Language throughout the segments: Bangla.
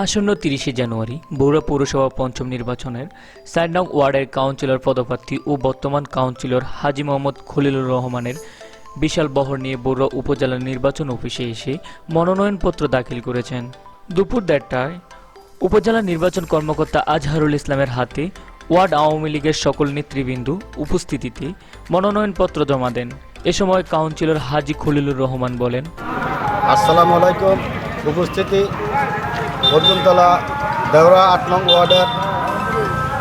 আসন্ন তিরিশে জানুয়ারি বগুড়া পৌরসভা পঞ্চম নির্বাচনের চার ওয়ার্ডের কাউন্সিলর পদপ্রার্থী ও বর্তমান কাউন্সিলর হাজি মোহাম্মদ খলিলুর রহমানের বিশাল বহর নিয়ে বগুড়া উপজেলা নির্বাচন অফিসে এসে মনোনয়নপত্র দাখিল করেছেন। দুপুর দেড়টায় উপজেলা নির্বাচন কর্মকর্তা আজহারুল ইসলামের হাতে ওয়ার্ড আওয়ামী লীগের সকল নেতৃবৃন্দ উপস্থিতিতে মনোনয়নপত্র জমা দেন। এ সময় কাউন্সিলর হাজি খলিলুর রহমান বলেন, আসসালামু আলাইকুম। উপস্থিতি অর্জুনতলা, দেওরা আট নং ওয়ার্ডের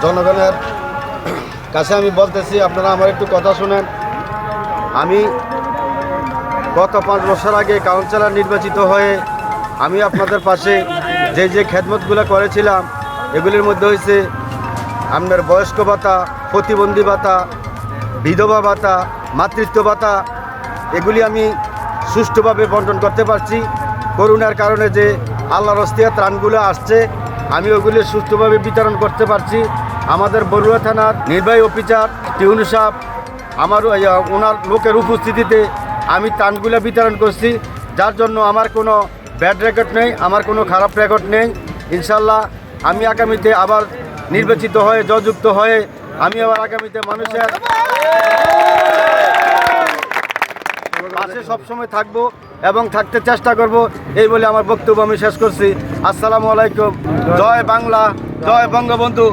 জনগণের কাছে আমি বলতেছি, আপনারা আমার একটু কথা শুনেন। আমি গত পাঁচ বছর আগে কাউন্সিলর নির্বাচিত হয়ে আমি আপনাদের পাশে যে যে খেদমতগুলো করেছিলাম, এগুলির মধ্যে হয়েছে আপনার বয়স্ক ভাতা, প্রতিবন্ধী ভাতা, বিধবা ভাতা, মাতৃত্ব ভাতা, এগুলি আমি সুষ্ঠুভাবে বন্টন করতে পারছি। করোনার কারণে যে আল্লাহর হস্তিয়া ত্রাণগুলো আসছে আমি ওগুলি সুস্থভাবে বিতরণ করতে পারছি। আমাদের বরুয়া থানার নির্বাহী অফিসার টিউনু সাহেব আমার ওনার লোকের উপস্থিতিতে আমি ত্রাণগুলো বিতরণ করছি। যার জন্য আমার কোনো ব্যাড রেকর্ড নেই আমার কোনো খারাপ রেকর্ড নেই। ইনশাল্লাহ আমি আগামীতে আবার নির্বাচিত হয়ে জযুক্ত হয়ে আমি আবার আগামীতে মানুষের পাশে সবসময় থাকব। এবং থাকতে চেষ্টা করব, এই বলে আমার বক্তব্য আমি শেষ করছি। আসসালামু আলাইকুম। জয় বাংলা, জয় বঙ্গবন্ধু।